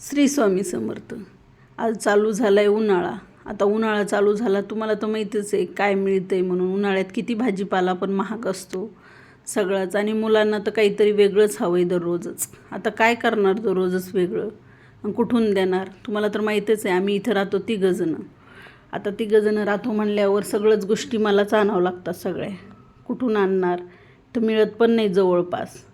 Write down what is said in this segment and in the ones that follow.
श्री स्वामी समर्थ. आज चालू झाला आहे उन्हाळा. आता उन्हाळा चालू झाला तुम्हाला तर माहीतच आहे काय मिळतं आहे म्हणून. उन्हाळ्यात किती भाजीपाला पण महाग असतो सगळाच आणि मुलांना तर काहीतरी वेगळंच हवं आहे दररोजच. आता काय करणार दररोजच वेगळं? आणि कुठून देणार? तुम्हाला तर माहीतच आहे आम्ही इथं राहतो तिघंजणं. आता तिघंजणं राहतो म्हणल्यावर सगळंच गोष्टी मलाच आणावं लागतात सगळ्या. कुठून आणणार? तर मिळत पण नाही जवळपास.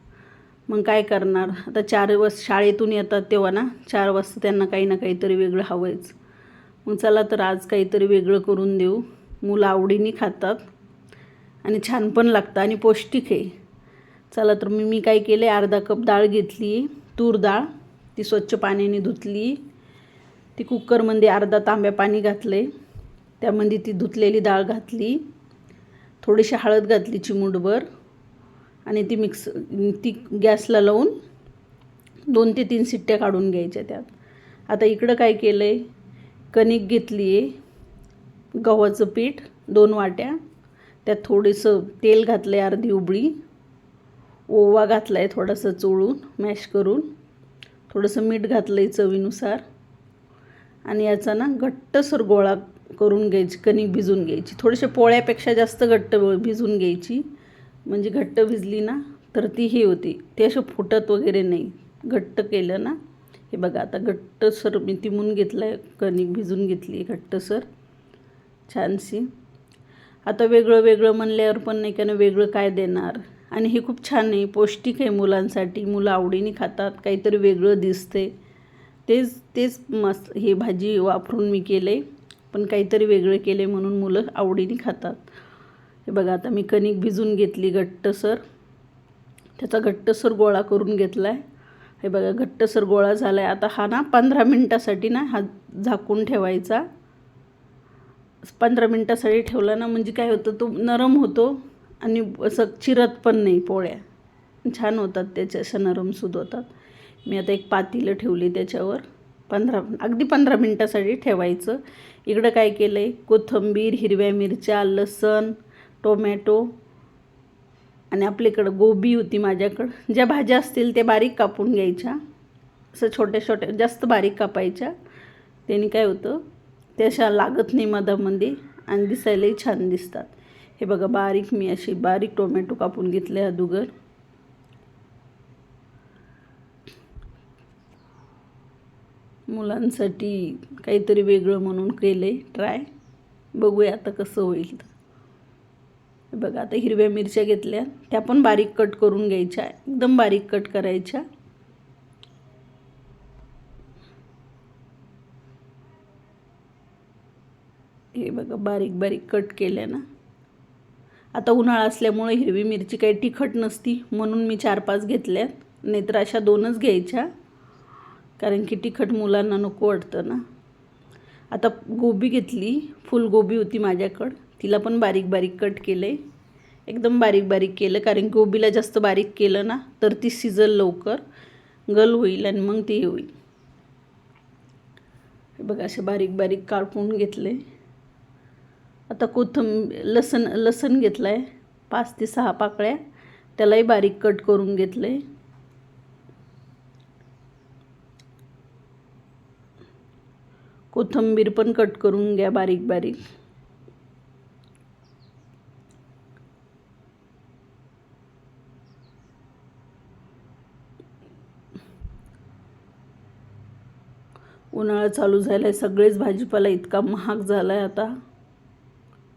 मग काय करणार? आता चार वाज शाळेतून येतात तेव्हा ना? चार वाजता त्यांना काही ना काहीतरी वेगळं हवंच मग चला तर आज काहीतरी वेगळं करून देऊ. मुलं आवडीने खातात आणि छान पण लागतं आणि पौष्टिक आहे. चला तर मी मी काय केलं आहे अर्धा कप डाळ घेतली. तूर डाळ ती स्वच्छ पाण्याने धुतली. ती कुकरमध्ये अर्धा तांब्या पाणी घातले त्यामध्ये ती धुतलेली डाळ घातली. थोडीशी हळद घातली चिमूटभर आणि ती मिक्स ती गॅसला लावून दोन ते तीन सिट्ट्या काढून घ्यायच्या त्यात. आता इकडं काय केलं आहे कणिक घेतली आहे गव्हाचं पीठ दोन वाट्या. त्यात थोडंसं तेल घातलं आहे अर्धी उबळी. ओवा घातला आहे थोडासा चोळून मॅश करून. थोडंसं मीठ घातलं आहे चवीनुसार. आणि याचा ना घट्टसर गोळा करून घ्यायची कणिक भिजून घ्यायची. थोडेसे पोळ्यापेक्षा जास्त घट्ट भिजून घ्यायची. म्हणजे घट्ट भिजली ना तर ती ही होती. ती अशी फुटत वगैरे नाही. घट्ट केलं ना हे बघा आता घट्टसर मी तिमून घेतलं आहे कणिक भिजून घेतली घट्टसर छानशी. आता वेगळं वेगळं म्हणल्यावर पण नाही का ना वेगळं काय देणार. आणि हे खूप छान आहे पौष्टिक आहे मुलांसाठी. मुलं आवडीने खातात काहीतरी वेगळं दिसते. तेच तेच मस्त हे भाजी वापरून मी केले पण काहीतरी वेगळं केले म्हणून मुलं आवडीने खातात. हे बघा आता मी कणिक भिजून घेतली घट्टसर. त्याचा घट्टसर गोळा करून घेतला आहे हे बघा घट्टसर गोळा झाला आहे आता हा ना पंधरा मिनटासाठी ना हा झाकून ठेवायचा. पंधरा मिनटासाठी ठेवला ना म्हणजे काय होतं तो नरम होतो आणि असं चिरत पण नाही पोळ्या. छान होतात त्याच्या अशा नरमसूद होतात मी आता एक पातीलं ठेवली त्याच्यावर. पंधरा अगदी पंधरा मिनटासाठी ठेवायचं. इकडं काय केलं आहे कोथिंबीर हिरव्या मिरच्या लसण टोमॅटो आणि आपल्याकडं गोबी होती माझ्याकडं. ज्या भाज्या असतील त्या बारीक कापून घ्यायच्या. असं छोट्या छोट्या जास्त बारीक कापायच्या. त्याने काय होतं ते अशा लागत नाही मधामध्ये आणि दिसायलाही छान दिसतात. हे बघा बारीक मी अशी बारीक टोमॅटो कापून घेतले अदुगर मुलांसाठी काहीतरी वेगळं म्हणून केलं आहे ट्राय. बघूया आता कसं होईल. तर बघा आता हिरव्या मिरच्या घेतल्या. त्या पण बारीक कट करून घ्यायच्या. एकदम बारीक कट करायच्या. हे बघा बारीक बारीक कट केल्या ना. आता उन्हाळा असल्यामुळे हिरवी मिरची काही तिखट नसती म्हणून मी चार पाच घेतल्यात. नाहीतर अशा दोनच घ्यायच्या. कारण की तिखट मुलांना नको वाटतं ना. आता गोबी घेतली. फुलगोबी होती माझ्याकडं. तिला पण बारीक बारीक कट केलं आहे एकदम बारीक बारीक केलं कारण गोबीला जास्त बारीक केलं ना तर ती सिजल लवकर गल होईल आणि मग ती होईल. बघा असे बारीक बारीक कापून घेतले आता कोथंब लसण लसण घेतलं आहे पाच ते सहा पाकळ्या त्यालाही बारीक कट करून घेतलं आहे कोथिंबीर पण कट करून घ्या बारीक बारीक. उन्हाळा चालू झाला आहे सगळेच भाजीपाला इतका महाग झाला आहे आता.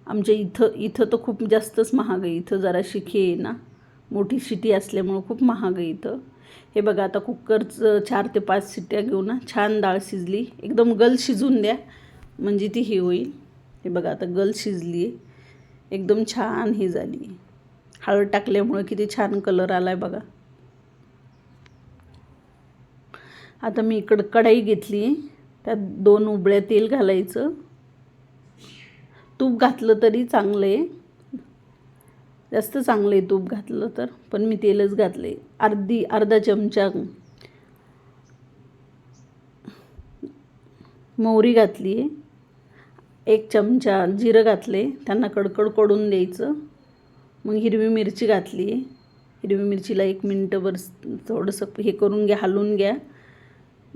आमच्या इथं इथं तर खूप जास्तच महाग आहे. इथं जरा शिखी आहे ना. मोठी शिटी असल्यामुळं खूप महाग आहे इथं. हे बघा आता कुकरचं चार ते पाच शिट्ट्या घेऊ ना छान डाळ शिजली. एकदम गल शिजून द्या. म्हणजे ती हे होईल. हे बघा आता गल शिजली आहे. एकदम छान हे झाली हळद टाकल्यामुळं किती छान कलर आला आहे बघा. आता मी इकडं कढाई घेतली. त्यात दोन उबळ्या तेल घालायचं. तूप घातलं तरी चांगलं आहे जास्त चांगलं आहे तूप घातलं तर पण मी तेलच घातले अर्धी अर्धा चमचा मोहरी घातली. आहे एक चमचा जिरं घातले त्यांना कडकडकडून द्यायचं. मग हिरवी मिरची घातली. आहे हिरवी मिरचीला एक मिनटंभर थोडंसं हे करून घ्या हलवून घ्या.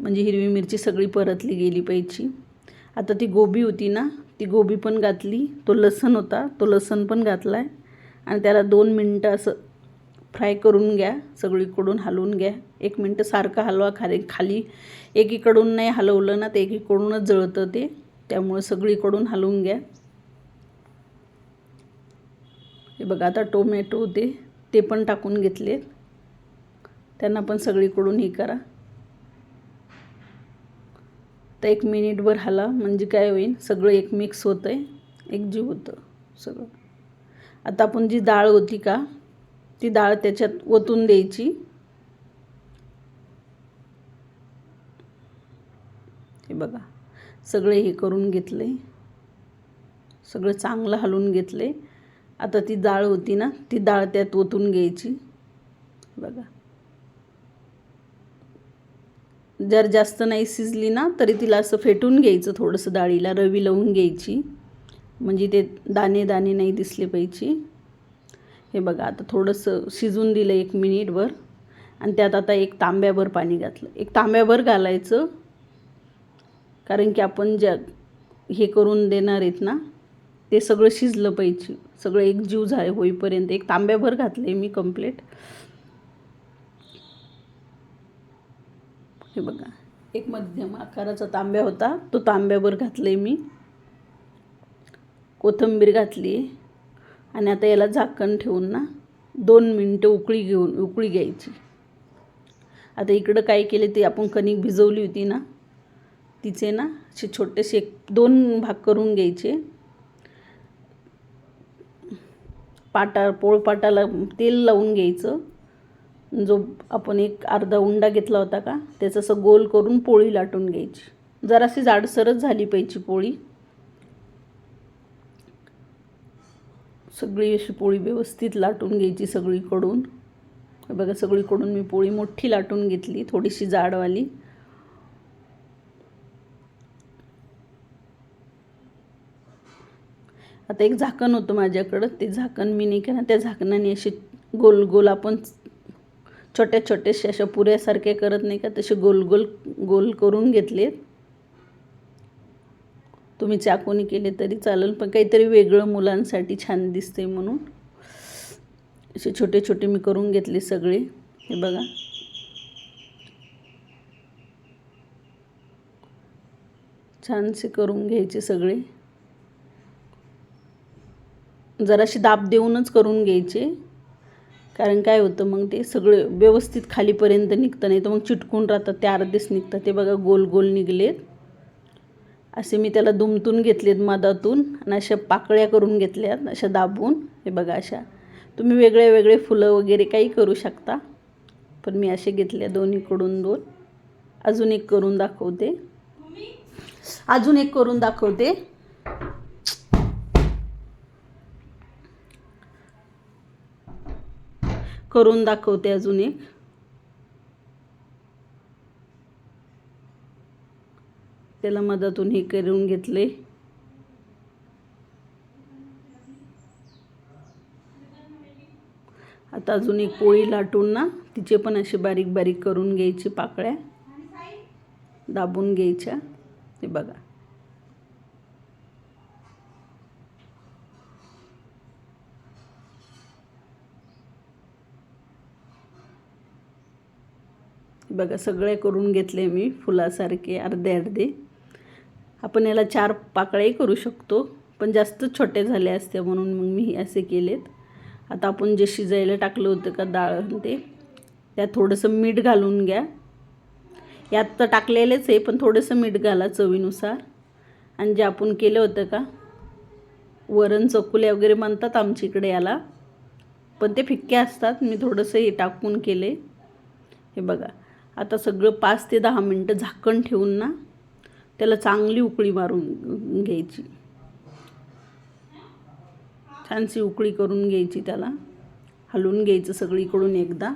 म्हणजे हिरवी मिरची सगळी परतली गेली पाहिजे आता ती गोबी होती ना ती गोबी पण घातली. तो लसण होता तो लसण पण घातला आहे आणि त्याला दोन मिनटं असं फ्राय करून घ्या सगळीकडून हलवून घ्या. एक मिनटं सारखं हलवा खाली खाली. एकीकडून नाही हलवलं ना तर एकीकडूनच जळतं ते. त्यामुळे सगळीकडून हलवून घ्या. हे बघा आता टोमॅटो होते ते पण टाकून घेतले त्यांना पण सगळीकडून हे करा. तर एक मिनिटभर हला म्हणजे काय होईल सगळं एक मिक्स होतं आहे एकजीव होतं सगळं. आता आपण जी डाळ होती का ती डाळ त्याच्यात ओतून द्यायची. हे बघा सगळे हे करून घेतले. सगळं चांगलं हलवून घेतले. आता ती डाळ होती ना ती डाळ त्यात ओतून घ्यायची. बघा. जर जास्त नाही शिजली ना तरी तिला असं फेटून घ्यायचं थोडंसं डाळीला रवी लावून घ्यायची. म्हणजे ते दाणे दाणे नाही दिसले पाहिजे. हे बघा आता थोडंसं शिजून दिलं एक मिनिटभर. आणि त्यात आता एक तांब्याभर पाणी घातलं. एक तांब्याभर घालायचं. कारण की आपण ज्या हे करून देणार आहेत ना ते सगळं शिजलं पाहिजे. सगळं एकजीव झाले होईपर्यंत एक तांब्याभर घातले मी कंप्लेट हे बघा. एक मध्यम आकाराचा तांब्या होता. तो तांब्यावर घातले मी. कोथिंबीर घातली आणि आता याला झाकण ठेवून ना दोन मिनटं उकळी घेऊन उकळी घ्यायची. आता इकडं काय केले ते आपण कणिक भिजवली होती ना तिचे ना असे छोटेसे एक दोन भाग करून घ्यायचे. पाटा पोळपाटाला तेल लावून घ्यायचं. जो आपण एक अर्धा उंडा घेतला होता का त्याचं असं गोल करून पोळी लाटून घ्यायची. जराशी जाडसरच झाली पाहिजे पोळी. सगळी अशी पोळी व्यवस्थित लाटून घ्यायची सगळीकडून. बघा सगळीकडून मी पोळी मोठी लाटून घेतली थोडीशी जाडवाली. आता एक झाकण होतं माझ्याकडं ते झाकण मी नाही केलं. त्या झाकणाने असे गोल गोल आपण छोट्या छोट्याशा अशा पुऱ्यासारख्या करत नाही का? तसे गोल गोल गोल करून घेतलेत. तुम्ही चाकूने केले तरी चालेल पण काहीतरी वेगळं मुलांसाठी छान दिसते म्हणून. असे छोटे छोटे मी करून घेतले सगळे. हे बघा. छानसे करून घ्यायचे सगळे. जराशी दाब देऊनच करून घ्यायचे. कारण काय होतं मग ते सगळं व्यवस्थित खालीपर्यंत निघतं नाही तर मग चिटकून राहतात ते अर्धेच निघतात. ते बघा गोल गोल निघलेत. असे मी त्याला दुमतून घेतलेत मधातून आणि अशा पाकळ्या करून घेतल्यात अशा दाबून. हे बघा अशा. तुम्ही वेगळे वेगळे फुलं वगैरे काही करू शकता पण मी असे घेतले दोन्हीकडून दोन. अजून एक करून दाखवते. अजून एक करून दाखवते. करून दाखवते अजून एक. त्याला मदतून हे करून घेतले. आता अजून एक पोळी लाटून ना तिचे पण असे बारीक बारीक करून घ्यायचे पाकळ्या. दाबून घ्यायच्या. हे बघा. बघा सगळे करून घेतले मी फुलासारखे अर्धे अर्धे. आपण याला चार पाकळ्याही करू शकतो पण जास्त छोटे झाले असते म्हणून मग मी असे केलेत. आता आपण जे शिजायला टाकलं होतं का डाळ ते त्यात थोडंसं मीठ घालून घ्या. यात तर टाकलेलेच आहे पण थोडंसं मीठ घाला चवीनुसार. आणि जे आपण केलं होतं का वरण चकुल्या वगैरे म्हणतात आमच्या इकडे याला पण ते फिक्के असतात मी थोडंसं हे टाकून केले. हे बघा आता सगळं पाच ते दहा मिनटं झाकण ठेवून ना त्याला चांगली उकळी मारून घ्यायची. छानशी उकळी करून घ्यायची त्याला. हलवून घ्यायचं सगळीकडून एकदा.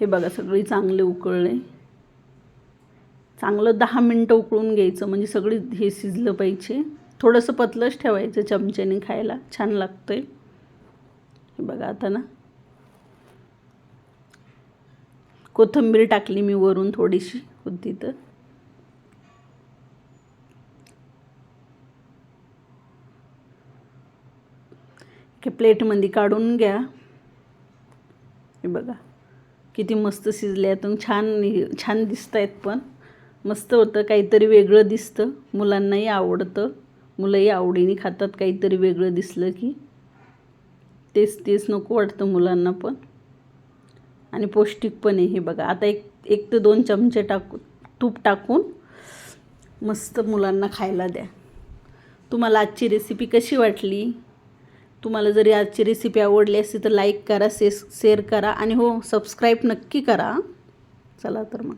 हे बघा सगळी चांगले उकळले. चांगलं दहा मिनटं उकळून घ्यायचं म्हणजे सगळी हे शिजलं पाहिजे. थोडंसं पतलंच ठेवायचं चमच्याने खायला. छान लागतं आहे हे बघा आता ना. कोथिंबीर टाकली मी वरून थोडीशी होती तर. प्लेटमध्ये काढून घ्या. हे बघा किती मस्त शिजल्यात आणि छान छान दिसत आहेत पण. मस्त होतं काहीतरी वेगळं दिसतं. मुलांनाही आवडतं. मुलंही आवडीने खातात काहीतरी वेगळं दिसलं की. तेच तेच नको वाटतं मुलांना पण. आणि पौष्टिक पण आहे हे बघा. आता एक एक ते दोन चमचे टाकू तूप टाकून मस्त मुलांना खायला द्या. तुम्हाला आजची रेसिपी कशी वाटली? तुम्हाला जरी आजची रेसिपी आवडली असती तर लाईक करा से शेअर करा आणि हो सबस्क्राईब नक्की करा. चला तर मग.